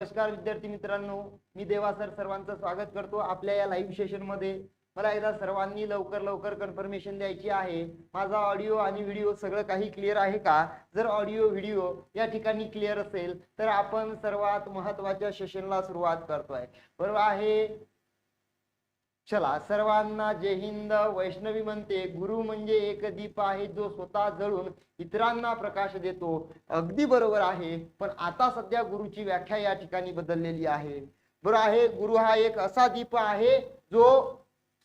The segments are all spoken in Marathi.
नमस्कार विद्यार्थी मित्रांनो मी देवा सर सर्वांचं स्वागत करतो आपल्या या लाईव्ह सेशनमध्ये. मला एकदा सर्वांनी लवकर लवकर कन्फर्मेशन द्यायची आहे. माझा ऑडिओ आणि व्हिडिओ सगळं काही क्लिअर आहे का? जर ऑडिओ व्हिडिओ या ठिकाणी क्लिअर असेल तर आपण सर्वात महत्त्वाच्या सेशनला सुरुवात करतोय. बरोबर आहे? चला सर्वांना जय हिंद. वैष्णवी म्हणते गुरु म्हणजे एक दीप आहे जो स्वतः जळून इतरांना प्रकाश देतो. अगदी बरोबर आहे पण आता सध्या गुरुची व्याख्या या ठिकाणी बदललेली आहे. बरोबर आहे गुरु हा एक असा दीप आहे जो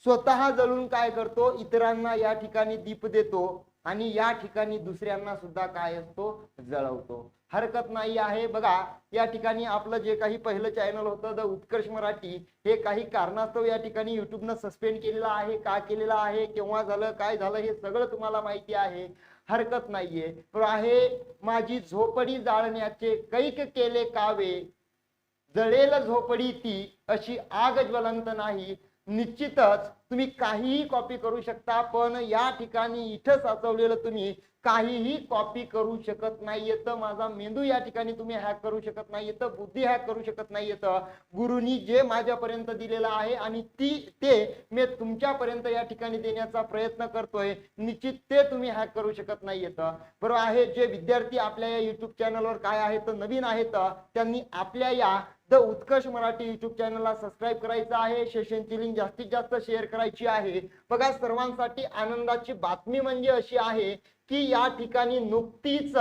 स्वतः जळून काय करतो? इतरांना या ठिकाणी दीप देतो आणि या ठिकाणी दुसऱ्यांना सुद्धा काय असतो? जळवतो. हरकत नाही आहे. बघा या ठिकाणी आपलं जे काही पहिलं चॅनल होतं द उत्कर्ष मराठी हे काही कारणास्तव या ठिकाणी युट्यूबनं सस्पेंड केलेलं आहे. का केलेलं आहे? केव्हा झालं? काय झालं? हे सगळं तुम्हाला माहिती आहे. हरकत नाहीये. पण आहे माझी झोपडी जाळण्याचे कैक केले कावे. जळेल झोपडी ती अशी आग ज्वलंत नाही. निश्चितच तुम्ही काहीही कॉपी करू शकता पण या ठिकाणी इथं साचवलेलं तुम्ही काहीही कॉपी करू शकत नाहीये तर माझा मेंदू या ठिकाणी तुम्ही हॅक करू शकत नाही येत बुद्धी हॅक करू शकत नाही येत गुरुनी जे माझ्यापर्यंत दिलेलं आहे आणि ती ते मी तुमच्यापर्यंत या ठिकाणी देण्याचा प्रयत्न करतोय. निश्चित ते तुम्ही हॅक करू शकत नाही येत बरोबर आहे जे विद्यार्थी आपल्या या युट्यूब चॅनलवर काय आहेत नवीन आहेत त्यांनी आपल्या या द उत्कर्ष मराठी युट्यूब चॅनलला सबस्क्राईब करायचं आहे. सेशनची लिंक जास्तीत जास्त शेअर करायची आहे. बघा सर्वांसाठी आनंदाची बातमी म्हणजे अशी आहे की या ठिकाणी नुकतीच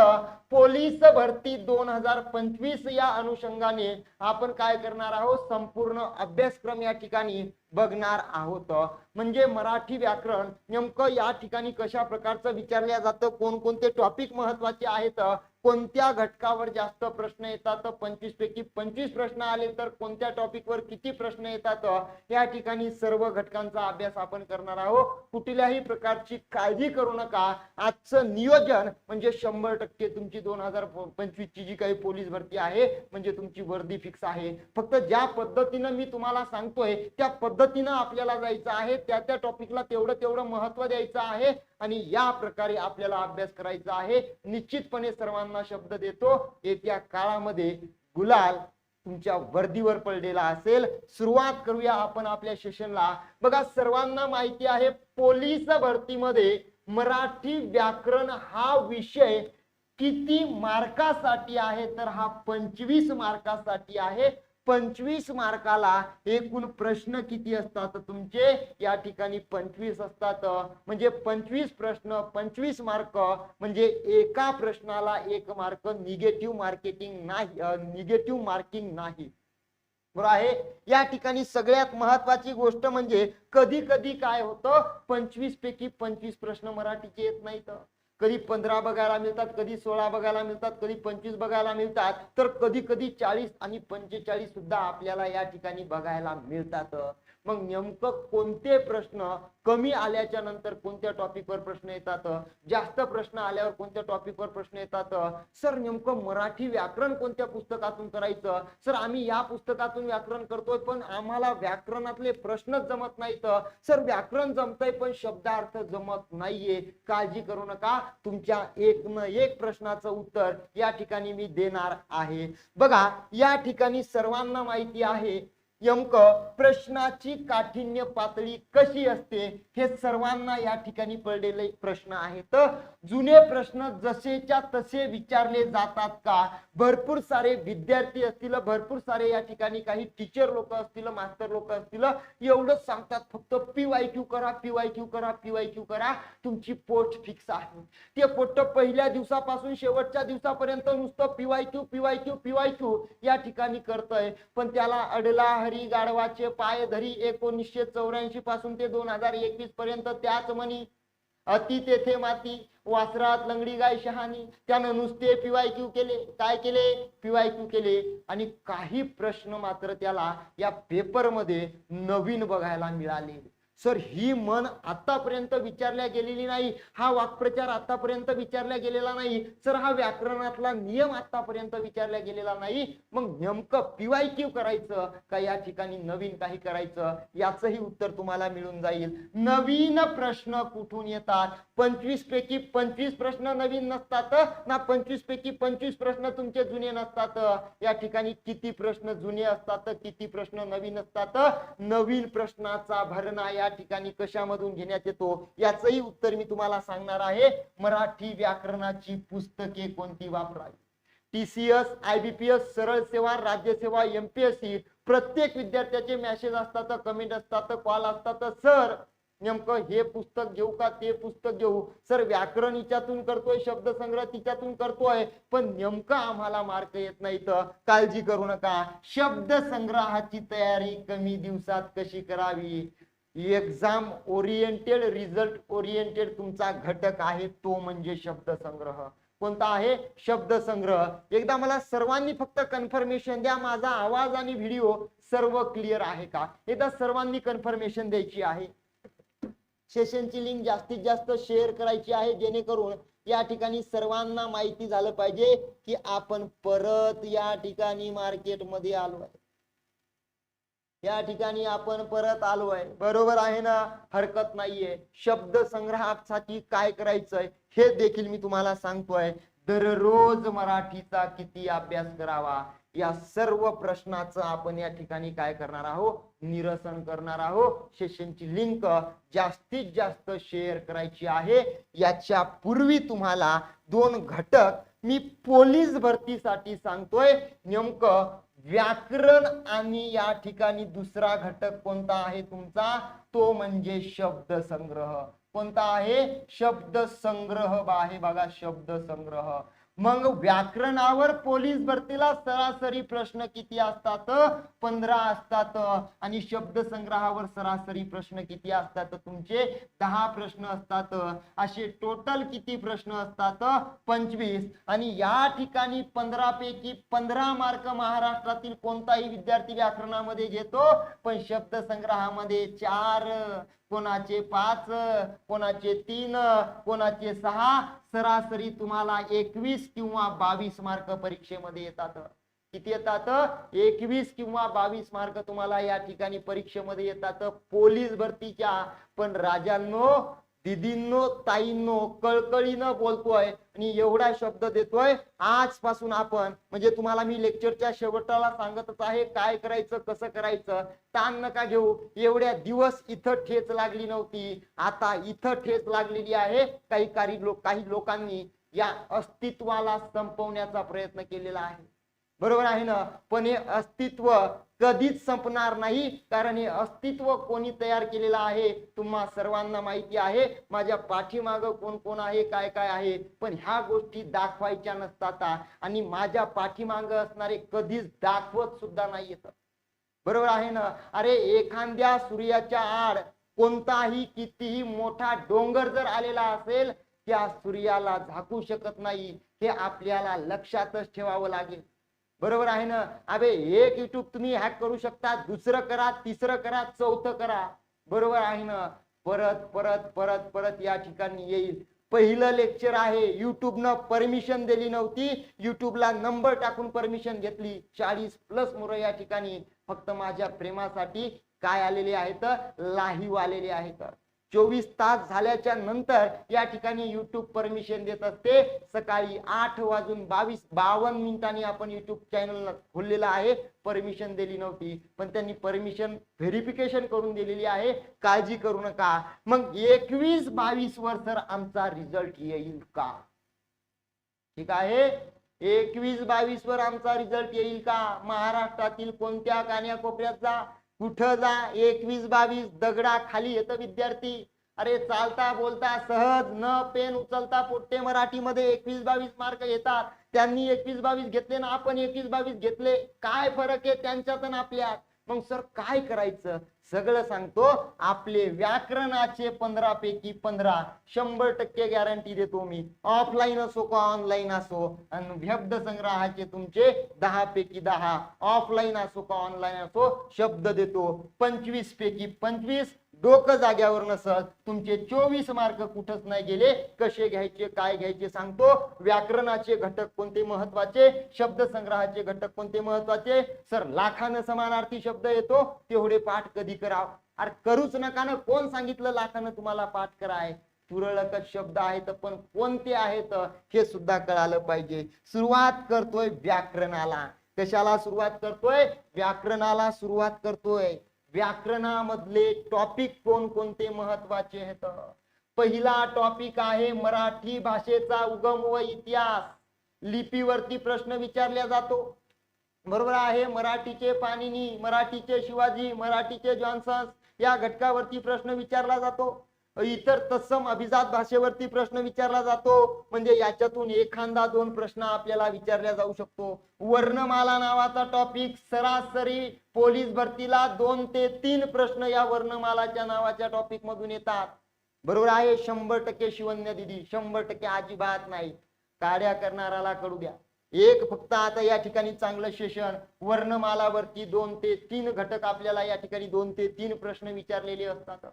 पोलीस भरती दोन हजार पंचवीस या अनुषंगाने आपण काय करणार आहोत? संपूर्ण अभ्यासक्रम या ठिकाणी बघणार आहोत. म्हणजे मराठी व्याकरण नेमकं या ठिकाणी कशा प्रकारचं विचारल्या जातं? कोणकोणते टॉपिक महत्त्वाचे आहेत? कोणत्या घटकावर जास्त प्रश्न येतात? पंचवीस पैकी पंचवीस प्रश्न आले तर कोणत्या टॉपिकवर किती प्रश्न येतात? या ठिकाणी सर्व घटकांचा अभ्यास आपण करणार आहोत. कुठल्याही प्रकारची काळजी करू नका. आजचं नियोजन म्हणजे शंभर टक्के तुमची दोन हजार पंचवीस ची जी काही पोलीस भरती आहे म्हणजे तुमची वर्दी फिक्स आहे. फक्त ज्या पद्धतीनं मी तुम्हाला सांगतोय त्या पद्धतीनं आपल्याला जायचं आहे त्या त्या टॉपिकला तेवढं तेवढं महत्त्व द्यायचं आहे. आणि या प्रकारे आपल्याला अभ्यास करायचा आहे. निश्चितपणे सर्वांना शब्द देतो. येत्या काळामध्ये गुलाल तुमच्या वर्दीवर पडलेला असेल. सुरुवात करूया आपण आपल्या सेशनला. बघा सर्वांना माहिती आहे पोलीस भरतीमध्ये मराठी व्याकरण हा विषय किती मार्कासाठी आहे? तर हा पंचवीस मार्कासाठी आहे. पंचवीस मार्काला एकूण प्रश्न किती असतात? तुमचे या ठिकाणी पंचवीस असतात. म्हणजे पंचवीस प्रश्न पंचवीस मार्क म्हणजे एका प्रश्नाला एक मार्क निगेटिव्ह मार्केटिंग नाही निगेटिव्ह मार्किंग नाही. बरोबर आहे? या ठिकाणी सगळ्यात महत्वाची गोष्ट म्हणजे कधी कधी काय होतं? पंचवीस पैकी पंचवीस प्रश्न मराठीचे येत नाहीत. कधी पंधरा बघायला मिळतात कधी सोळा बघायला मिळतात कधी पंचवीस बघायला मिळतात. तर कधी कधी चाळीस आणि पंचेचाळीस सुद्धा आपल्याला या ठिकाणी बघायला मिळतात. मग नेमकं कोणते प्रश्न कमी आल्याच्यानंतर कोणत्या टॉपिकवर प्रश्न येतात? जास्त प्रश्न आल्यावर कोणत्या टॉपिकवर प्रश्न येतात? सर नेमकं मराठी व्याकरण कोणत्या पुस्तकातून करायचं? सर आम्ही या पुस्तकातून व्याकरण करतोय पण आम्हाला व्याकरणातले प्रश्नच जमत नाहीत. सर व्याकरण जमतंय पण शब्दार्थ जमत नाहीये. काळजी करू नका. तुमच्या एक न एक प्रश्नाचं उत्तर या ठिकाणी मी देणार आहे. बघा या ठिकाणी सर्वांना माहिती आहे नेमकं प्रश्नाची काठिण्य पातळी कशी असते हे सर्वांना या ठिकाणी पडलेले प्रश्न आहेत. जुने प्रश्न जसेच्या तसे विचारले जातात का? भरपूर सारे विद्यार्थी असतील भरपूर सारे या ठिकाणी काही टीचर लोक असतील मास्टर लोक असतील एवढंच सांगतात फक्त पीवाय क्यू करा पीवाय क्यू करा पीवाय क्यू करा तुमची पोट फिक्स आहे. ते पोट पहिल्या दिवसापासून शेवटच्या दिवसापर्यंत नुसतं PY Q PY Q PY Q या ठिकाणी करतंय. पण त्याला अडला हरी गाढवाचे पाय धरी एकोणीसशे चौऱ्याऐंशी पासून ते दोन हजार एकवीस पर्यंत त्याच म्हणी अति तेथे माती वासरात लंगडी गाय शहाणी. त्यानं नुसते पीवाय क्यू केले. काय केले? पीवाय क्यू केले. आणि काही प्रश्न मात्र त्याला या पेपरमध्ये नवीन बघायला मिळाले. सर ही मन आतापर्यंत विचारल्या गेलेली नाही हा वाक्प्रचार आतापर्यंत विचारला गेलेला नाही सर हा व्याकरणातला नियम आतापर्यंत विचारला गेलेला नाही. मग नेमकं पीवाय क्यू करायचं का या ठिकाणी नवीन काही करायचं? याचंही उत्तर तुम्हाला मिळून जाईल. नवीन प्रश्न कुठून येतात? पंचवीस पैकी पंचवीस प्रश्न नवीन नसतात ना पंचवीस पैकी पंचवीस प्रश्न तुमचे जुने नसतात. या ठिकाणी किती प्रश्न जुने असतात किती प्रश्न नवीन असतात. नवीन प्रश्नाचा भरणा या ठिकाणी कशामधून घेण्यात येतो याचही उत्तर मी तुम्हाला सांगणार आहे. मराठी व्याकरणाची पुस्तके कोणती वापरावी? टीसीएस आयबीपीएस सरळ सेवा राज्यसेवा एमपीएससी प्रत्येक विद्यार्थ्याचे मेसेज असतात कमेंट असतात कॉल असतात. सर नेमकं हे पुस्तक घेऊ का ते पुस्तक घेऊ? सर व्याकरण हिच्यातून करतोय शब्दसंग्रह तिच्यातून करतोय पण नेमकं आम्हाला मार्क येत नाही तर काळजी करू नका. शब्द संग्रहाची तयारी कमी दिवसात कशी करावी? एक्झाम ओरिएंटेड रिझल्ट ओरिएंटेड तुमचा घटक आहे तो म्हणजे शब्दसंग्रह कोणता आहे? शब्दसंग्रह एकदा मला सर्वांनी फक्त कन्फर्मेशन द्या. माझा आवाज आणि व्हिडिओ सर्व क्लिअर आहे का? एकदा सर्वांनी कन्फर्मेशन द्यायची आहे. सेशनची लिंक जास्तीत जास्त शेअर करायची आहे जेणेकरून या ठिकाणी सर्वांना माहिती झालं पाहिजे की आपण परत या ठिकाणी मार्केटमध्ये आलोय या ठिकाणी आपण परत आलोय. बरोबर आहे ना? हरकत नाहीये. शब्द संग्रहासाठी काय करायचंय हे देखील मी तुम्हाला सांगतोय. दररोज मराठीचा किती अभ्यास करावा? या सर्व प्रश्नाचं आपण या ठिकाणी काय करणार आहोत? निरसन करणार आहोत. सेशनची लिंक जास्तीत जास्त शेअर करायची आहे. याच्या पूर्वी तुम्हाला दोन घटक मी पोलीस भरतीसाठी सांगतोय. नेमकं व्याकरण आणि या ठिकाणी दुसरा घटक कोणता आहे तुमचा? तो म्हणजे शब्द संग्रह कोणता आहे? शब्द संग्रह आहे बघा शब्द संग्रह मग व्याकरणावर पोलीस भरतीला सरासरी प्रश्न किती असतात? पंधरा असतात. आणि शब्द संग्रहावर सरासरी प्रश्न किती असतात? तुमचे दहा प्रश्न असतात. असे टोटल किती प्रश्न असतात? पंचवीस. आणि या ठिकाणी पंधरा पैकी पंधरा मार्क महाराष्ट्रातील कोणताही विद्यार्थी व्याकरणामध्ये घेतो पण शब्द संग्रहामध्ये चार. कोणाचे पाच कोणाचे तीन कोणाचे सहा सरासरी तुम्हाला एकवीस किंवा बावीस मार्क परीक्षेमध्ये येतात. किती येतात? एकवीस किंवा बावीस मार्क तुम्हाला या ठिकाणी परीक्षेमध्ये येतात. पोलीस भरतीच्या. पण राजांनो दिदींनो ताईंनो कळकळीनं बोलतोय आणि एवढा शब्द देतोय. आजपासून आपण म्हणजे तुम्हाला मी लेक्चरच्या शेवटाला सांगतच आहे काय करायचं कसं करायचं ताण नका घेऊ. एवढ्या दिवस इथं ठेच लागली नव्हती. आता इथं ठेच लागलेली आहे. काही काही लोक काही लोकांनी या अस्तित्वाला संपवण्याचा प्रयत्न केलेला आहे. बरोबर आहे ना? पण हे अस्तित्व कधीच संपणार नाही. कारण हे अस्तित्व कोणी तयार केलेलं आहे? तुम्हा सर्वांना माहिती आहे. माझ्या पाठीमाग कोण कोण आहे? काय काय आहे? पण ह्या गोष्टी दाखवायच्या नसतात आणि माझ्या पाठीमाग असणारे कधीच दाखवत सुद्धा नाही येत बरोबर आहे ना? अरे एखाद्या सूर्याच्या आड कोणताही कितीही मोठा डोंगर जर आलेला असेल त्या सूर्याला झाकू शकत नाही. हे आपल्याला लक्षातच ठेवावं लागेल. बरोबर आहे ना? अबे एक युट्यूब तुम्ही हॅक करू शकता दुसरं करा तिसरं करा चौथं करा. बरोबर आहे ना? परत परत परत परत या ठिकाणी येईल. पहिलं लेक्चर आहे युट्यूबनं परमिशन दिली नव्हती. युट्यूबला नंबर टाकून परमिशन घेतली. चाळीस प्लस मुलं या ठिकाणी फक्त माझ्या प्रेमासाठी काय आलेले आहेत? लाहीव आलेले आहेत. चोवीस तास झाल्याच्यानंतर या ठिकाणी युट्यूब परमिशन देत असते. सकाळी आठ वाजून बावीस बावन्न मिनिटांनी आपण युट्यूब चॅनल खोललेला आहे. परमिशन दिली नव्हती पण त्यांनी परमिशन व्हेरिफिकेशन करून दिलेली आहे. काळजी करू नका. मग एकवीस बावीस वर तर आमचा रिझल्ट येईल का? ठीक आहे? एकवीस बावीस वर आमचा रिझल्ट येईल का? महाराष्ट्रातील कोणत्या कान्याकोपऱ्यात कुठं जा? एकवीस बावीस दगडा खाली येतं विद्यार्थी. अरे चालता बोलता सहज न पेन उचलता पोट्टे मराठीमध्ये एकवीस बावीस मार्क येतात. त्यांनी एकवीस बावीस घेतले ना आपण एकवीस बावीस घेतले. काय फरक आहे त्यांच्यात आपल्यात? मग सर काय करायचं? सगळं सांगतो. आपले व्याकरणाचे पंधरा पैकी पंधरा शंभर टक्के गॅरंटी देतो मी. ऑफलाईन असो का ऑनलाईन असो आणि शब्द संग्रहाचे तुमचे दहा पैकी दहा. ऑफलाईन असो का ऑनलाईन असो शब्द देतो. पंचवीस पैकी पंचवीस डोकं जाग्यावर नसत तुमचे चोवीस मार्क कुठंच नाही गेले. कसे घ्यायचे काय घ्यायचे सांगतो. व्याकरणाचे घटक कोणते महत्त्वाचे? शब्द संग्रहाचे घटक कोणते महत्त्वाचे? सर लाखानं समानार्थी शब्द येतो. तेवढे पाठ कधी कराव? अरे करूच नका ना. कोण सांगितलं लाखानं तुम्हाला पाठ कराय? तुरळकच शब्द आहेत पण कोणते आहेत? हे सुद्धा कळालं पाहिजे. सुरुवात करतोय व्याकरणाला. कशाला सुरुवात करतोय? व्याकरणाला सुरुवात करतोय. व्याकरणामधले टॉपिक कोणकोणते महत्त्वाचे आहेत? पहिला टॉपिक आहे मराठी भाषेचा उगम व इतिहास. लिपीवरती प्रश्न विचारला जातो. बरोबर आहे मराठीचे पाणिनी मराठीचे शिवाजी मराठीचे जॉन्सन या घटकावरती प्रश्न विचारला जातो. इतर तत्सम अभिजात भाषेवरती प्रश्न विचारला जातो. म्हणजे याच्यातून एखादा दोन प्रश्न आपल्याला विचारला जाऊ शकतो. वर्णमाला नावाचा टॉपिक सरासरी पोलीस भरतीला दोन ते तीन प्रश्न या वर्णमालाच्या नावाच्या टॉपिक मधून येतात. बरोबर आहे? शंभर टक्के शिवन्य दिदी शंभर टक्के अजिबात नाही. काड्या करणाराला करू द्या. एक फक्त आता या ठिकाणी चांगलं सेशन वर्णमालावरती दोन ते तीन घटक आपल्याला या ठिकाणी दोन ते तीन प्रश्न विचारलेले असतात.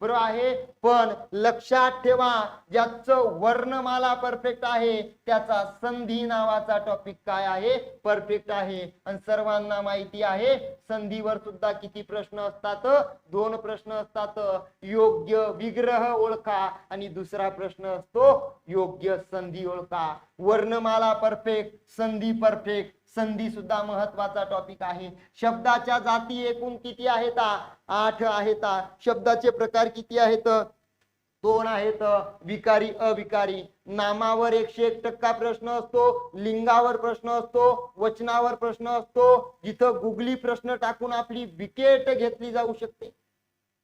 बरोबर आहे पण लक्षात ठेवा ज्याचं वर्णमाला परफेक्ट आहे त्याचा संधी नावाचा टॉपिक काय आहे? परफेक्ट आहे. आणि सर्वांना माहिती आहे संधीवर सुद्धा किती प्रश्न असतात? दोन प्रश्न असतात. योग्य विग्रह ओळखा आणि दुसरा प्रश्न असतो योग्य संधी ओळखा. वर्णमाला परफेक्ट संधी परफेक्ट संधी सुद्धा महत्त्वाचा टॉपिक आहे. शब्दाच्या जाती एकूण किती आहेत? आठ आहेत. शब्दाचे प्रकार किती आहेत? दोन आहेत. विकारी अविकारी. नामावर एकशे एक टक्का प्रश्न असतो लिंगावर प्रश्न असतो वचनावर प्रश्न असतो. जिथं गुगली प्रश्न टाकून आपली विकेट घेतली जाऊ शकते.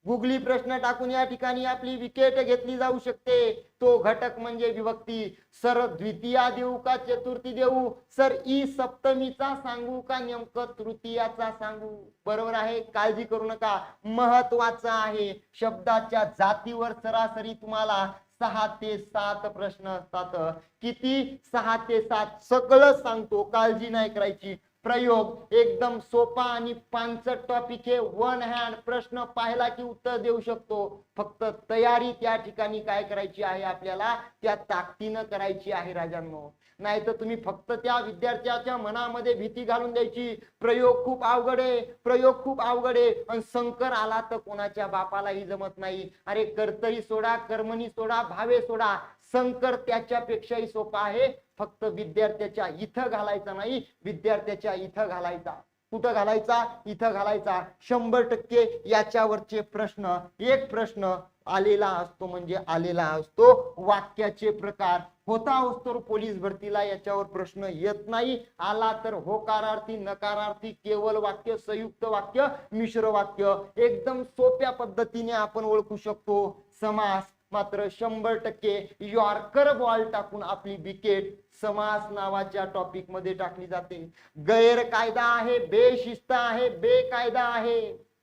गुगली प्रश्न टाकून या ठिकाणी आपली विकेट घेतली जाऊ शकते. तो घटक म्हणजे विभक्ती. सर द्वितीया देऊ का चतुर्थी देऊ? सर ई सप्तमीचा सांगू का नेमकं तृतीयाचा सांगू? बरोबर आहे काळजी करू नका. महत्वाचं आहे. शब्दाच्या जातीवर सरासरी तुम्हाला सहा ते सात प्रश्न असतात. किती? सहा ते सात. सगळं सांगतो. काळजी नाही करायची. प्रयोग एकदम सोपा आणि पानसट टॉपिक हे वन हँड प्रश्न पाहिला की उत्तर देऊ शकतो. फक्त तयारी त्या ठिकाणी काय करायची आहे आपल्याला? त्या ताकदीनं करायची आहे राजांनो. नाही तर तुम्ही फक्त त्या विद्यार्थ्याच्या मनामध्ये भीती घालून द्यायची. प्रयोग खूप अवघड आहे प्रयोग खूप अवघड आहे. आणि संकर आला तर कोणाच्या बापालाही जमत नाही. अरे कर्तरी सोडा कर्मणी सोडा भावे सोडा. संकर त्याच्यापेक्षाही सोपा आहे. फक्त विद्यार्थ्याच्या इथं घालायचा नाही विद्यार्थ्याच्या इथं घालायचा. कुठं घालायचा? इथं घालायचा. शंभर टक्के याच्यावरचे प्रश्न एक प्रश्न आलेला असतो म्हणजे आलेला असतो. वाक्याचे प्रकार होता असतो पोलीस भरतीला याच्यावर प्रश्न येत नाही. आला तर होकारार्थी नकारार्थी केवळ वाक्य संयुक्त वाक्य मिश्र वाक्य. एकदम सोप्या पद्धतीने आपण ओळखू शकतो. समास मात्र शंभर टक्के यॉर्कर बॉल टाकून आपली विकेट समास नावाच्या टॉपिकमध्ये टाकली जाते. गैरकायदा आहे बेशिस्त आहे बेकायदा आहे.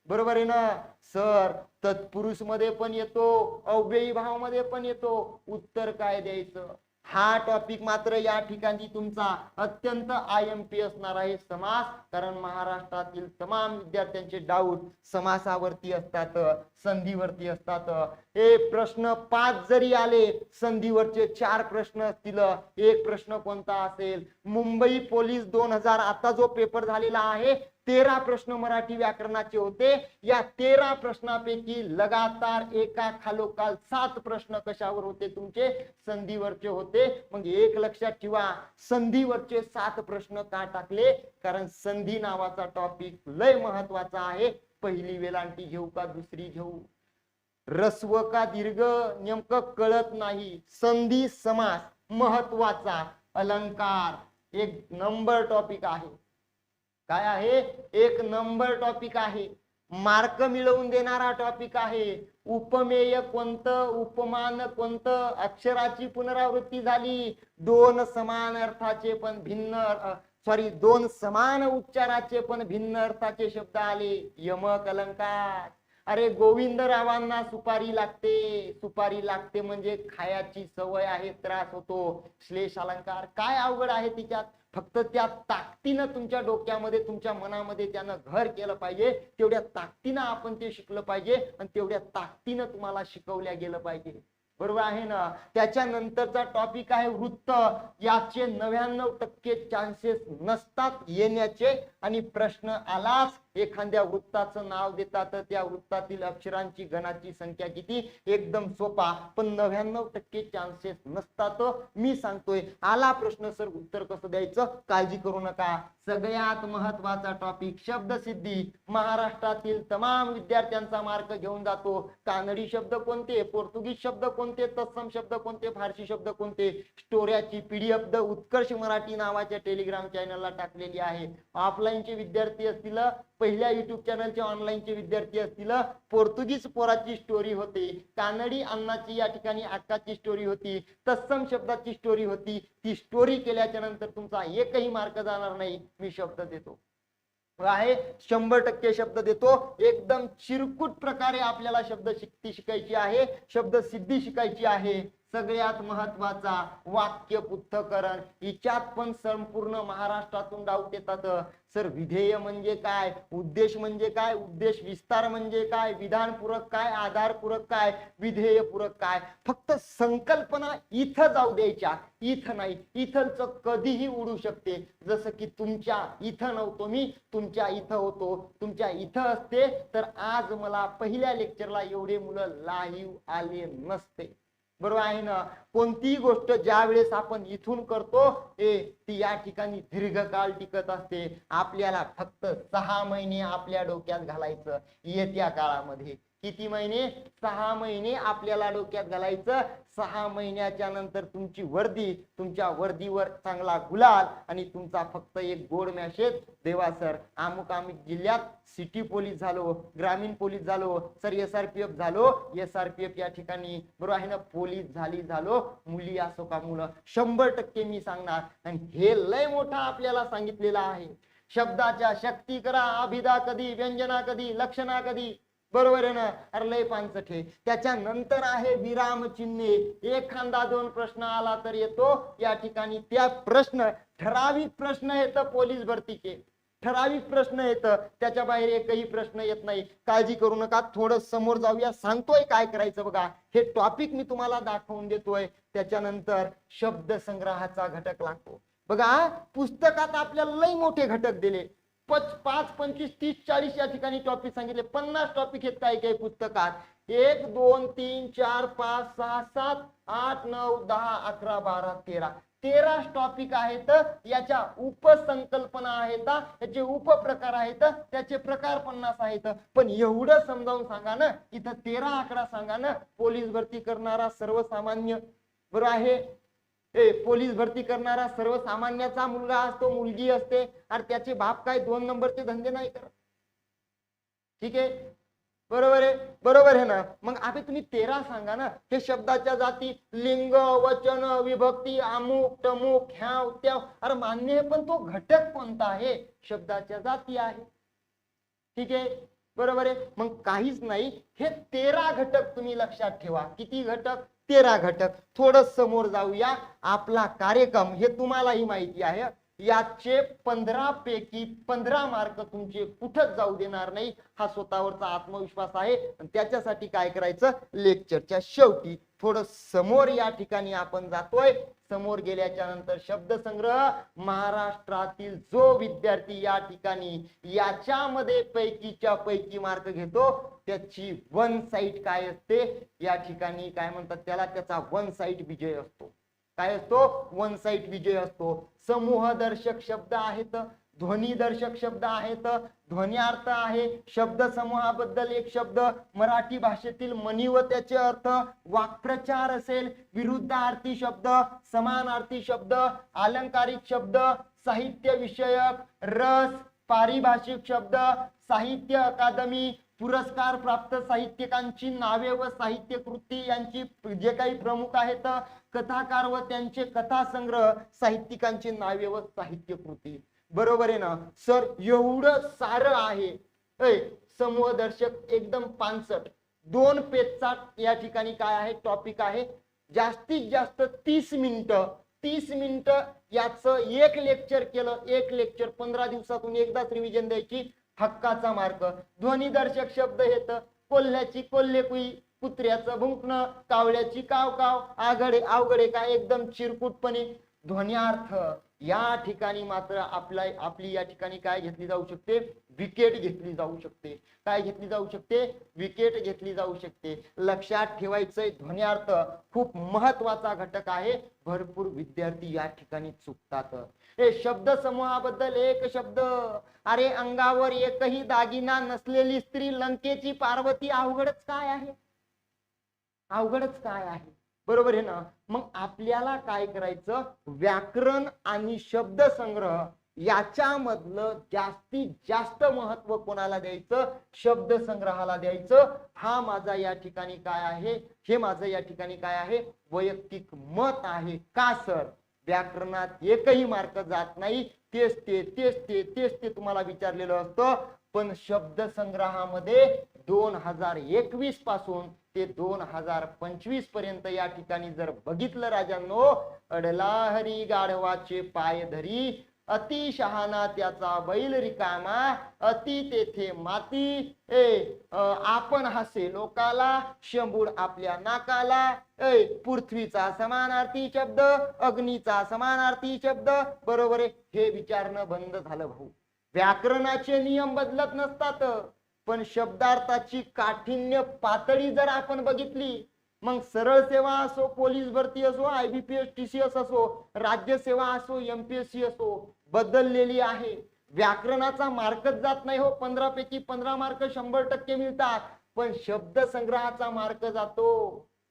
बरोबर आहे ना? सर तत्पुरुषमध्ये पण येतो अव्ययी भावमध्ये पण येतो. उत्तर काय द्यायचं? हा टॉपिक मात्र या ठिकाणी तुमचा अत्यंत आय एम पी असणार आहे समास. कारण महाराष्ट्रातील तमाम विद्यार्थ्यांचे डाऊट समासावरती असतात संधीवरती असतात. हे प्रश्न पाच जरी आले संधीवरचे चार प्रश्न असतील. एक प्रश्न कोणता असेल? मुंबई पोलीस दोन हजार आता जो पेपर झालेला आहे तेरा प्रश्न मराठी व्याकरणाचे होते. या तेरा प्रश्नापैकी लगातार एका खालोखाल सात प्रश्न कशावर होते तुमचे? संधीवरचे होते. मग एक लक्षात ठेवा संधीवरचे सात प्रश्न का टाकले? कारण संधी नावाचा टॉपिक लय महत्त्वाचा आहे. पहिली वेलांटी घेऊ का दुसरी घेऊ? रस्व का दीर्घ? नेमकं कळत नाही. संधी समास महत्त्वाचा. अलंकार एक नंबर टॉपिक आहे. काय आहे? एक नंबर टॉपिक आहे. मार्क मिळवून देणारा टॉपिक आहे. उपमेय कोणतं? उपमान कोणतं? अक्षराची पुनरावृत्ती झाली. दोन समान अर्थाचे पण भिन्न सॉरी दोन समान उच्चाराचे पण भिन्न अर्थाचे शब्द आले. यमक अलंकार. अरे गोविंदरावांना सुपारी लागते. सुपारी लागते म्हणजे खायाची सवय आहे त्रास होतो. श्लेष अलंकार काय अवघड आहे तिच्यात? फक्त त्या ताकदीनं तुमच्या डोक्यामध्ये तुमच्या मनामध्ये त्यानं घर केलं पाहिजे. तेवढ्या ताकदीनं आपण ते शिकलं पाहिजे आणि तेवढ्या ताकदीनं तुम्हाला शिकवल्या गेलं पाहिजे. बरोबर आहे ना? त्याच्यानंतरचा टॉपिक आहे वृत्त. याचे नव्याण्णव टक्के चान्सेस नसतात येण्याचे. आणि प्रश्न आलाच. एखाद्या वृत्ताचं नाव देतात तर त्या वृत्तातील अक्षरांची गणाची संख्या किती? एकदम सोपा. पण नव्याण्णव टक्के चान्सेस नसतात. मी सांगतोय आला प्रश्न सर. उत्तर कसं द्यायचं? काळजी करू नका. सगळ्यात महत्त्वाचा टॉपिक शब्दसिद्धी. महाराष्ट्रातील तमाम विद्यार्थ्यांचा मार्क घेऊन जातो. कानडी शब्द कोणते? पोर्तुगीज शब्द कोणते? तत्सम शब्द कोणते फारसी शब्द कोणते स्टोऱ्याची पीडीएफ द उत्कर्ष मराठी नावाच्या टेलिग्राम चॅनलला टाकलेली आहे. ऑफलाईनचे विद्यार्थी असतील पहिल्या युट्यूब चॅनलचे ऑनलाईनचे विद्यार्थी असतील पोर्तुगीज पोराची स्टोरी होती कानडी अन्नाची या ठिकाणी अक्काची स्टोरी होती तत्सम शब्दाची स्टोरी होती ती स्टोरी केल्याच्यानंतर तुमचा एकही मार्क जाणार नाही मी शब्द देतो. आहे शंभर टक्के शब्द देतो. एकदम चिरकुट प्रकारे आपल्याला शब्द शिकती शिकायची आहे शब्द सिद्धी शिकायची आहे. सगळ्यात महत्त्वाचा वाक्य पृथ्थकरण. हिच्यात पण संपूर्ण महाराष्ट्रातून डाऊट येतात. सर विधेय म्हणजे काय? उद्देश म्हणजे काय? उद्देश विस्तार म्हणजे काय? विधानपूरक काय? आधारपूरक काय? विधेयपूरक काय? फक्त संकल्पना इथं जाऊ द्यायच्या. इथं नाही. इथंच कधीही उडू शकते. जसं की तुमच्या इथं नव्हतो मी तुमच्या इथं होतो. तुमच्या इथं असते तर आज मला पहिल्या लेक्चरला एवढे मुलं लाईव्ह आले नसते. बरोबर आहे ना? कोणतीही गोष्ट ज्या वेळेस आपण इथून करतो ए ती या ठिकाणी दीर्घकाळ टिकत असते. आपल्याला फक्त सहा महिने आपल्या डोक्यात घालायचं. येत्या काळामध्ये किती महिने? सहा महिने आपल्याला डोक्यात घालायचं. सहा महिन्याच्या नंतर तुमची वर्दी तुमच्या वर्दीवर चांगला गुलाल आणि तुमचा फक्त एक गोड मॅसेज देवा सर अमुक अमुक जिल्ह्यात सिटी पोलीस झालो ग्रामीण पोलीस झालो sir S R P F झालो. एस आर पी एफ या ठिकाणी बरोबर आहे ना पोलीस झाली झालो. मुली असो का मुलं शंभर टक्के मी सांगणार. आणि हे लय मोठा आपल्याला सांगितलेलं आहे. शब्दाच्या शक्ती करा अभिदा कधी व्यंजना कधी लक्षणा कधी. बरोबर आहे ना? अरे लय पानसट हे त्याच्यानंतर आहे विराम चिन्हे. एखादा दोन प्रश्न आला तर येतो. या ठिकाणी त्या प्रश्न ठराविक प्रश्न येतं पोलीस भरतीचे ठराविक प्रश्न येतं त्याच्या बाहेर एकही प्रश्न येत नाही. काळजी करू नका. थोडं समोर जाऊया. सांगतोय काय करायचं बघा. हे टॉपिक मी तुम्हाला दाखवून देतोय. त्याच्यानंतर शब्द संग्रहाचा घटक लागतो. बघा पुस्तकात आपल्याला लय मोठे घटक दिले. पच पाच पंचवीस तीस चाळीस या ठिकाणी टॉपिक सांगितले. पन्नास टॉपिक आहेत काही काही पुस्तकात. एक दोन तीन चार पाच सहा सात आठ नऊ दहा अकरा बारा तेरा. तेरा टॉपिक आहेत याच्या उपसंकल्पना आहेत याचे उपप्रकार आहेत त्याचे प्रकार पन्नास आहेत. पण एवढं समजावून सांगा ना इथं तेरा आकडा सांगा ना पोलीस भरती करणारा सर्वसामान्य बरं आहे. ए पोलीस भरती करणारा सर्वसामान्याचा मुलगा असतो मुलगी असते आणि त्याचे बाप काय दोन नंबरचे धंदे नाही करत? ठीक आहे? बरोबर आहे? बरोबर आहे ना? मग आता तुम्ही तेरा सांगा ना? हे शब्दाच्या जाती लिंग वचन विभक्ती अमुक टमुक ह्याव त्याव. अरे मान्य आहे पण तो घटक कोणता आहे? शब्दाच्या जाती आहे. ठीक आहे? बरोबर आहे? मग काहीच नाही. हे तेरा घटक तुम्ही लक्षात ठेवा. किती घटक? तेरा घटक. थोडं समोर जाऊया. आपला कार्यक्रम हे तुम्हालाही माहिती आहे. याचे पंधरा पैकी पंधरा मार्क तुमचे कुठंच जाऊ देणार नाही हा स्वतःवरचा आत्मविश्वास आहे. आणि त्याच्यासाठी काय करायचं? लेक्चरच्या शेवटी थोडं समोर या ठिकाणी आपण जातोय. समोर गेल्याच्यानंतर शब्दसंग्रह महाराष्ट्रातील जो विद्यार्थी या ठिकाणी याच्यामध्ये पैकीच्या पैकी मार्क घेतो त्याची वन साईट काय असते? या ठिकाणी काय म्हणतात त्याला? त्याचा वन साईट विजय असतो. काय असतो? वन साईट विजय असतो. समूह दर्शक शब्द आहेत. ध्वनी दर्शक शब्द आहेत ध्वनी अर्थ आहे शब्द समूहाबद्दल एक शब्द. मराठी भाषेतील मनी व त्याचे अर्थ वाक्प्रचार असेल विरुद्धार्थी शब्द समानार्थी शब्द अलंकारिक शब्द साहित्य विषयक रस पारिभाषिक शब्द साहित्य अकादमी पुरस्कार प्राप्त साहित्यिकांची नावे व साहित्य कृती यांची जे काही प्रमुख आहेत कथाकार व त्यांचे कथा संग्रह साहित्यिकांची नावे व साहित्य कृती बरोबर आहे ना? सर एवढं सारं आहे. ऐ, समूह दर्शक एकदम पानसट. दोन पेजचा या ठिकाणी काय आहे? टॉपिक आहे. जास्तीत जास्त तीस मिनिटं. तीस मिनिटं याचं एक लेक्चर केलं. एक लेक्चर पंधरा दिवसातून एकदाच रिव्हिजन द्यायची. हक्काचा मार्क ध्वनीदर्शक शब्द येत. कोल्ह्याची कोल्हेपुई कुत्र्याचं भुंकणं कावळ्याची काव काव आघडे अवघडे काय? एकदम चिरकुटपणे. ध्वन्यार्थ. या ठिकाणी मात्र आपला आपली या ठिकाणी काय घेतली जाऊ शकते? विकेट घेतली जाऊ शकते. काय घेतली जाऊ शकते? विकेट घेतली जाऊ शकते. लक्षात ठेवायचंय ध्वन्यार्थ खूप महत्त्वाचा घटक आहे. भरपूर विद्यार्थी या ठिकाणी चुकतात. हे शब्द समूहाबद्दल एक शब्द. अरे अंगावर एकही दागिना नसलेली स्त्री लंकेची पार्वती अवघडच काय आहे? अवघडच काय आहे? बरोबर आहे ना? मग आपल्याला काय करायचं? व्याकरण आणि शब्द संग्रह याच्यामधलं जास्तीत जास्त महत्त्व कोणाला द्यायचं? शब्द संग्रहाला द्यायचं. हा माझा या ठिकाणी काय आहे? हे माझं या ठिकाणी काय आहे? वैयक्तिक मत आहे. का सर? व्याकरणात एकही मार्क जात नाही. तेच ते तेच ते तेच ते तुम्हाला विचारलेलं असतं. पण शब्द संग्रहामध्ये दोन हजार एकवीसपासून ते दोन हजार पंचवीसपर्यंत या ठिकाणी जर बघितलं राजांनो अडलाहरी गाढवाचे पाय धरी अति शहाणा त्याचा बैल रिकामा अति तेथे माती ए आपण हसे लोकाला शंभूड आपल्या नाकाला ए पृथ्वीचा समानार्थी शब्द अग्नीचा समानार्थी शब्द बरोबर आहे हे विचारणं बंद झालं भाऊ. व्याकरणाचे नियम बदलत नसतात. पण शब्दार्थाची काठिण्य पातळी जर आपण बघितली मग सरळ सेवा असो पोलीस भरती असो आयबीपीएस टीसीएस असो राज्यसेवा असो एमपीएससी असो बदललेली आहे. व्याकरणाचा मार्कच जात नाही हो. पंधरा पैकी पंधरा मार्क शंभर टक्के मिळतात. पण शब्द संग्रहाचा मार्क जातो.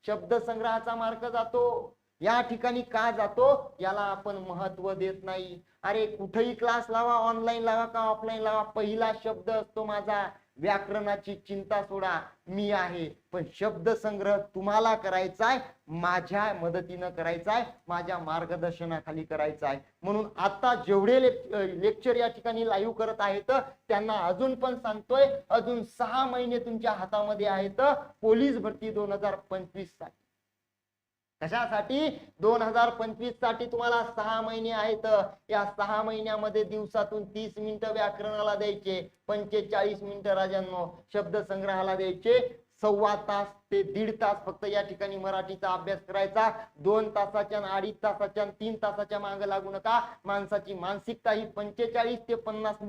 शब्द संग्रहाचा मार्क जातो. या ठिकाणी का जातो? याला आपण महत्त्व देत नाही. अरे कुठेही क्लास लावा ऑनलाईन लावा का ऑफलाईन लावा पहिला शब्द असतो माझा. व्याकरणाची चिंता सोडा मी आहे. पण शब्द संग्रह तुम्हाला करायचा आहे माझ्या मदतीनं करायचा आहे माझ्या मार्गदर्शनाखाली करायचा आहे म्हणून आता जेवढे लेक्चर या ठिकाणी लाईव्ह करत आहेत त्यांना अजून पण सांगतोय अजून सहा महिने तुमच्या हातामध्ये आहेत. पोलीस भरती दोन हजार पंचवीससाठी. कशासाठी? दोन हजार पंचवीससाठी तुम्हाला सहा महिने आहेत. या सहा महिन्यामध्ये दिवसातून तीस मिनिटं व्याकरणाला द्यायचे पंचेचाळीस मिनिटं राजांनो शब्द संग्रहाला द्यायचे सव्वा तास ते दीड तास फक्त या ठिकाणी मराठीचा अभ्यास करायचा. दोन तासाच्या अडीच तासाच्या तीन तासाच्या मागे लागू नका. माणसाची मानसिकता ही पंचेचाळीस ते पन्नास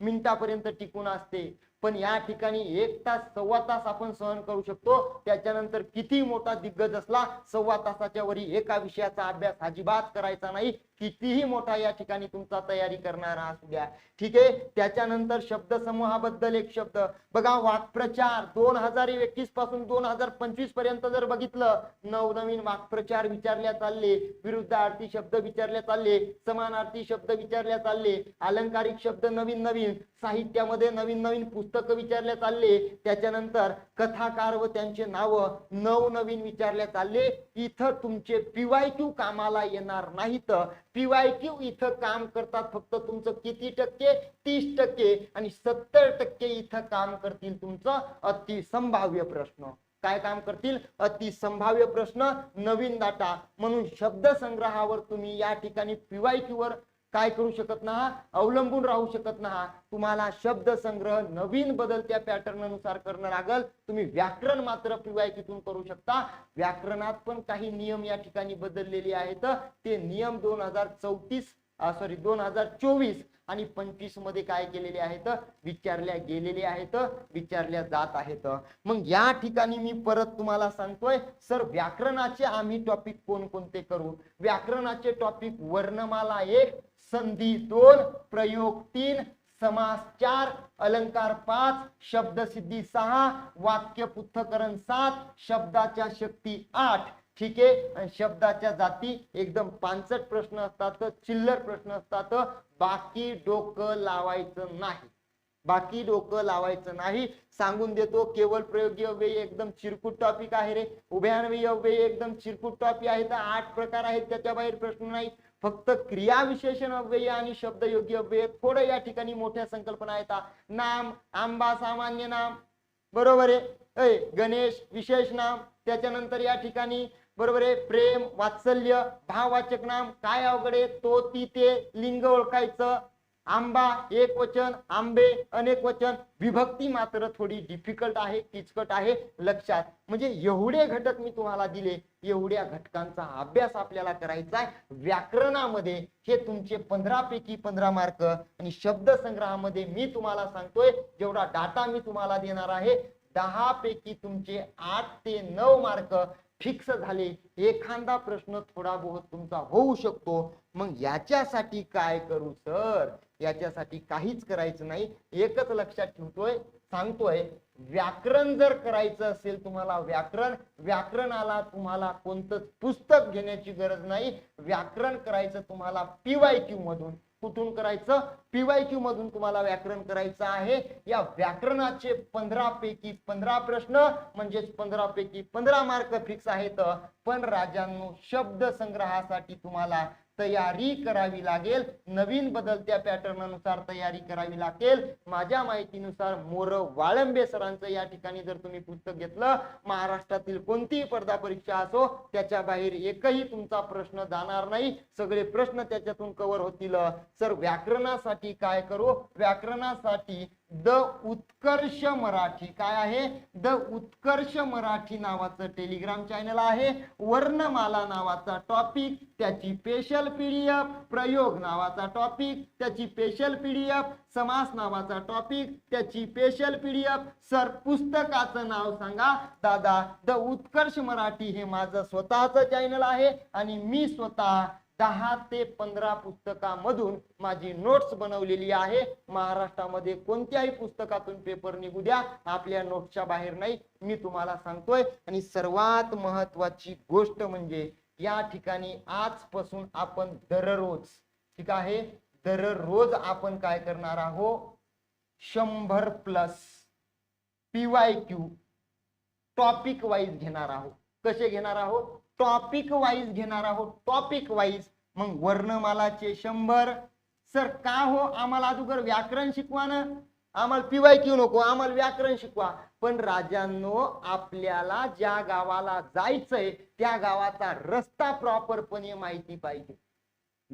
मिनिटापर्यंत टिकून असते. पण या ठिकाणी एक तास सव्वा तास आपण सहन करू शकतो. त्याच्यानंतर किती मोठा दिग्गज असला सव्वा तासाच्या वरी एका विषयाचा अभ्यास अजिबात करायचा नाही. कितीही मोठा या ठिकाणी तुमचा तयारी करणारा असू द्या. ठीक आहे? त्याच्यानंतर शब्द समूहाबद्दल एक शब्द. बघा वाक्प्रचार दोन हजार एकवीसपासून दोन हजार पंचवीसपर्यंत जर बघितलं नवनवीन वाक्प्रचार विचारल्या चालले विरुद्धार्थी शब्द विचारल्या चालले समानार्थी शब्द विचारल्या चालले अलंकारिक शब्द नवीन नवीन साहित्यामध्ये नवीन नवीन पुस्तकं विचारल्या चालले त्याच्यानंतर कथाकार व त्यांचे नाव नवनवीन विचारल्या चालले इथं तुमचे पीवाय क्यू कामाला येणार नाहीत. पीवाय क्यू इथं काम करतात फक्त तुमचं किती टक्के? तीस टक्के आणि सत्तर टक्के इथं काम करतील तुमचं अति संभाव्य प्रश्न. काय काम करतील? अति संभाव्य प्रश्न नवीन डाटा म्हणून शब्द संग्रहावर तुम्ही या ठिकाणी पीवाय वर काय करू शकत ना अवलंबून राहू शकत ना तुम्हाला शब्द संग्रह नवीन बदलत्या पॅटर्ननुसार करणं लागल. तुम्ही व्याकरण मात्र पिवायकीतून करू शकता. व्याकरणात पण काही नियम या ठिकाणी बदललेले आहेत. ते नियम दोन हजार चौतीस सॉरी दोन हजार चोवीस आणि पंचवीसमध्ये काय केलेले आहेत? विचारल्या गेलेले आहेत विचारल्या जात आहेत. मग या ठिकाणी मी परत तुम्हाला सांगतोय सर व्याकरणाचे आम्ही टॉपिक कोणकोणते करू? व्याकरणाचे टॉपिक वर्णमाला एक संधी दोन प्रयोग तीन समास चार अलंकार पाच शब्दसिद्धी सहा वाक्य पृथ्थकरण सात शब्दाच्या शक्ती आठ. ठीक आहे. आणि शब्दाच्या जाती एकदम पानसट प्रश्न असतात चिल्लर प्रश्न असतात. बाकी डोकं लावायचं नाही. बाकी डोकं लावायचं नाही. सांगून देतो केवळ प्रयोगी अव्ययी एकदम चिरकूट टॉपिक आहे रे. उभयान्वयी व्यय एकदम चिरकूट टॉपिक आहे. तर आठ प्रकार आहेत त्याच्या बाहेर प्रश्न नाही फक्त क्रिया विशेषण अव्यय आणि शब्द योग्य अव्यय थोडं या ठिकाणी मोठ्या संकल्पना आहेत. नाम आंबा सामान्य नाम. बरोबर आहे. गणेश विशेष नाम. त्याच्यानंतर या ठिकाणी बरोबर आहे? प्रेम वात्सल्य भाववाचक नाम काय अवघड आहे? तो ती ते लिंग ओळखायचं. आंबा एक वचन आंबे अनेक वचन. विभक्ती मात्र थोडी डिफिकल्ट आहे किचकट आहे लक्षात. म्हणजे एवढे घटक मी तुम्हाला दिले एवढ्या घटकांचा अभ्यास आपल्याला करायचा आहे. व्याकरणामध्ये हे तुमचे पंधरा पैकी पंधरा मार्क आणि शब्द संग्रहामध्ये मी तुम्हाला सांगतोय जेवढा डाटा मी तुम्हाला देणार आहे दहा पैकी तुमचे आठ ते नऊ मार्क फिक्स झाले. एखादा प्रश्न थोडा बहुत तुमचा होऊ शकतो. मग याच्यासाठी काय करू सर? याच्यासाठी काहीच करायचं नाही. एकच लक्षात ठेवतोय सांगतोय व्याकरण जर करायचं असेल तुम्हाला व्याकरण व्याकरणाला तुम्हाला कोणतं पुस्तक घेण्याची गरज नाही. व्याकरण करायचं तुम्हाला पीवाय क्यू मधून. कुठून करायचं? पीवाय क्यू मधून तुम्हाला व्याकरण करायचं आहे. या व्याकरणाचे पंधरा पैकी पंधरा प्रश्न म्हणजेच पंधरा पैकी पंधरा मार्क फिक्स आहेत. पण राजांनो शब्द संग्रहासाठी तुम्हाला तयारी करावी लागेल. नवीन बदलत्या पॅटर्ननुसार तयारी करावी लागेल. माझ्या माहितीनुसार मोर वाळंबे सरांचं या ठिकाणी जर तुम्ही पुस्तक घेतलं महाराष्ट्रातील कोणतीही स्पर्धा परीक्षा असो त्याच्या बाहेर एकही तुमचा प्रश्न जाणार नाही. सगळे प्रश्न त्याच्यातून कव्हर होतील. सर व्याकरणासाठी काय करू? व्याकरणासाठी द उत्कर्ष मराठी. काय आहे? द उत्कर्ष मराठी नावाचं टेलिग्राम चॅनल आहे. वर्णमाला नावाचा टॉपिक त्याची स्पेशल पीडीएफ प्रयोग नावाचा टॉपिक त्याची स्पेशल पीडीएफ समास नावाचा टॉपिक त्याची स्पेशल पीडीएफ सर पुस्तकाचं नाव सांगा. दादा द उत्कर्ष मराठी हे माझं स्वतःचं चॅनल आहे आणि मी स्वतः दहा ते पंधरा पुस्तकामधून माझी नोट्स बनवलेली आहे. महाराष्ट्रामध्ये कोणत्याही पुस्तकातून पेपर निघू द्या. आपल्या नोट्सच्या बाहेर नाही. मी तुम्हाला सांगतोय. आणि सर्वात महत्वाची गोष्ट म्हणजे या ठिकाणी आजपासून आपण दररोज ठीक आहे? दररोज आपण काय करणार आहोत? शंभर plus PY Q topic wise घेणार आहोत. कसे घेणार आहोत? टॉपिक वाईज घेणार आहोत. टॉपिक वाईज मग वर्णमालाचे शंभर. सर का हो? आम्हाला अगोदर व्याकरण शिकवा ना आम्हाला पिवाय क्यू नको. आम्हाला व्याकरण शिकवा. पण राजांनो आपल्याला ज्या गावाला जायचंय त्या गावाचा रस्ता प्रॉपरपणे माहिती पाहिजे.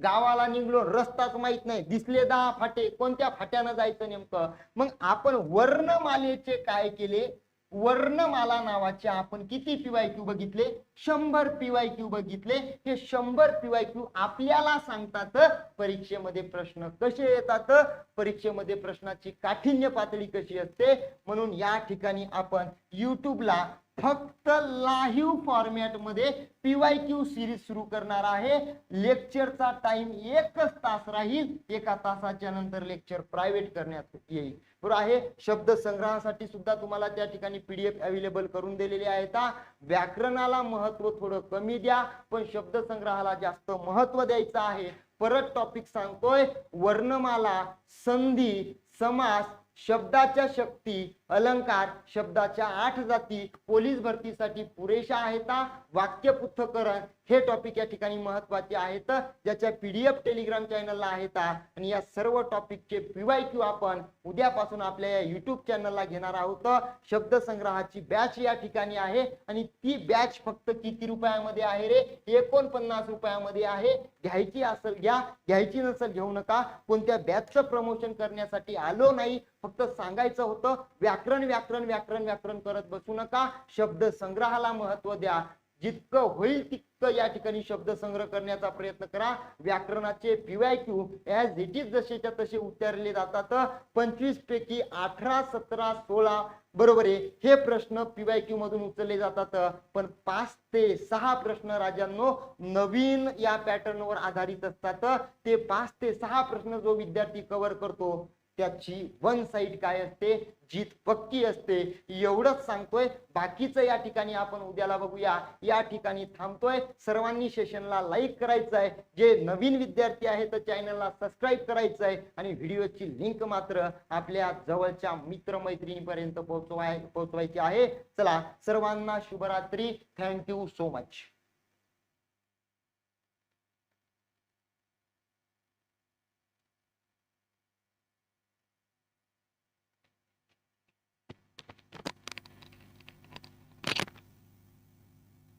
गावाला निघलो रस्ताच माहीत नाही. दिसले दहा फाटे. कोणत्या फाट्यानं जायचं नेमकं? मग आपण वर्णमालेचे काय केले? वर्णमाला नावाचे आपण किती पीवाय क्यू बघितले? शंभर पीवाय क्यू बघितले. हे शंभर पीवाय क्यू आपल्याला सांगतात परीक्षेमध्ये प्रश्न कसे येतात? परीक्षेमध्ये प्रश्नाची काठिण्य पातळी कशी असते? म्हणून या ठिकाणी आपण युट्यूबला फक्त लाईव्ह फॉर्मॅटमध्ये पीवाय क्यू सिरीज सुरू करणार आहे. लेक्चरचा टाइम एकच तास राहील. एका तासाच्या नंतर लेक्चर प्रायव्हेट करण्यात येईल. बरोबर आहे. शब्द संग्रहासाठी सुद्धा तुम्हाला त्या ठिकाणी पीडीएफ अवेलेबल करून दिलेले आहेत व्याकरणाला महत्त्व थोडं कमी द्या पण शब्द संग्रहाला जास्त महत्त्व द्यायचं आहे. परत टॉपिक सांगतोय. वर्णमाला संधी समास शब्दाच्या शक्ती अलंकार शब्दाच्या आठ जाती पोलीस भरतीसाठी पुरेशा आहेत. वाक्य हे टॉपिक या ठिकाणी महत्त्वाचे आहेत. ज्याच्या पीडीएफ टेलिग्राम चॅनलला आहेत. आणि या सर्व टॉपिकचे पीवाय क्यू आपण उद्यापासून आपल्या या युट्यूब चॅनलला घेणार आहोत. शब्द संग्रहाची बॅच या ठिकाणी आहे. आणि ती बॅच फक्त किती रुपयामध्ये आहे रे? एकोणपन्नास रुपयामध्ये आहे. घ्यायची असेल घ्या. घ्यायची नसेल घेऊ नका. कोणत्या बॅचचं प्रमोशन करण्यासाठी आलो नाही. फक्त सांगायचं होतं व्याकरण व्याकरण व्याकरण व्याकरण करत बसू नका. शब्द संग्रहाला महत्त्व द्या. जितकं होईल तितकं या ठिकाणी शब्द संग्रह करण्याचा प्रयत्न करा. व्याकरणाचे PY Q as it is जसेच्या तसे उच्चारले जातात. पंचवीस पैकी अठरा सतरा सोळा बरोबर आहे. हे प्रश्न पीवाय क्यू मधून उचलले जातात. पण पाच ते सहा प्रश्न राजांनो नवीन या पॅटर्नवर आधारित असतात. ते पाच ते सहा प्रश्न जो विद्यार्थी कव्हर करतो त्याची वन साईड काय असते? जीत पक्की असते. एवढंच सांगतोय. बाकीचं या ठिकाणी आपण उद्याला बघूया. या ठिकाणी थांबतोय. सर्वांनी सेशनला लाईक करायचं आहे जे नवीन विद्यार्थी आहेत चॅनलला सबस्क्राईब करायचं आहे आणि व्हिडिओची लिंक मात्र आपल्या जवळच्या मित्रमैत्रिणीपर्यंत पोहोचवाय पोहोचवायची आहे. चला सर्वांना शुभरात्री. Thank you so much